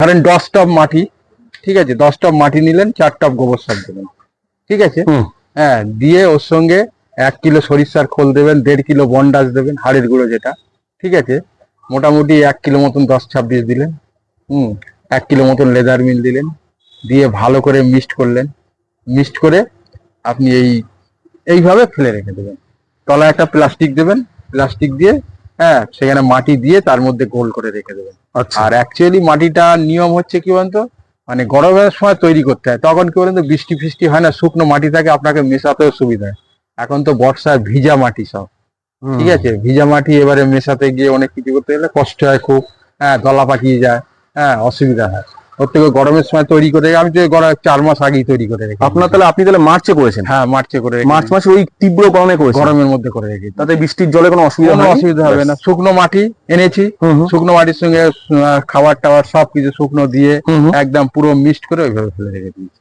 ধরেন দশ টপ মাটি ঠিক আছে দশ টপ মাটি নিলেন চার টপ গোবর সার দেবেন ঠিক আছে? হ্যাঁ দিয়ে ওর সঙ্গে এক কিলো সরিষার খোল দেবেন দেড় কিলো বন্ডাস দেবেন হাড়ের গুঁড়ো যেটা ঠিক আছে? মোটামুটি এক কিলো মতন দশ ছাব্বিশ দিলেন হুম এক কিলো মতন লেদার মিল দিলেন দিয়ে ভালো করে মিক্সড করলেন মিক্সড করে আপনি এই এইভাবে ফেলে রেখে দেবেন। তলায় একটা প্লাস্টিক দেবেন প্লাস্টিক দিয়ে হ্যাঁ সেখানে মাটি দিয়ে তার মধ্যে গোল করে রেখে দেবেন। আচ্ছা। আর অ্যাকচুয়ালি মাটিটা নিয়ম হচ্ছে কি বলতো? মানে গরমের সময় তৈরি করতে হয়। তখন কি বলেন তো বৃষ্টি ফিষ্টি হয় না শুকনো মাটি থাকে আপনাকে মেশাতেও সুবিধা হয়। এখন তো বর্ষায় ভিজা মাটি সব। ঠিক আছে? ভিজা মাটি এবারে মেশাতে গিয়ে অনেক কিছু করতে গেলে কষ্ট হয় খুব। হ্যাঁ দলা পাকিয়ে যায়। হ্যাঁ অসুবিধা হয়। ওর থেকে গরমের সময় তৈরি করে আমি তো গরম চার মাস আগেই তৈরি করে রেখে আপনার তাহলে আপনি তাহলে মার্চে করেছেন? হ্যাঁ মার্চে করে রেখে মার্চ মাসে ওই তীব্র গরমে করেছেন? গরমের মধ্যে করে রেখেছি। তাতে বৃষ্টির জলে কোনো অসুবিধা কোনো অসুবিধা হবে না। শুকনো মাটি এনেছি। শুকনো মাটির সঙ্গে খাবার টাবার সবকিছু শুকনো দিয়ে। একদম পুরো মিক্সড করে ওইভাবে ফেলে রেখে দিয়েছি।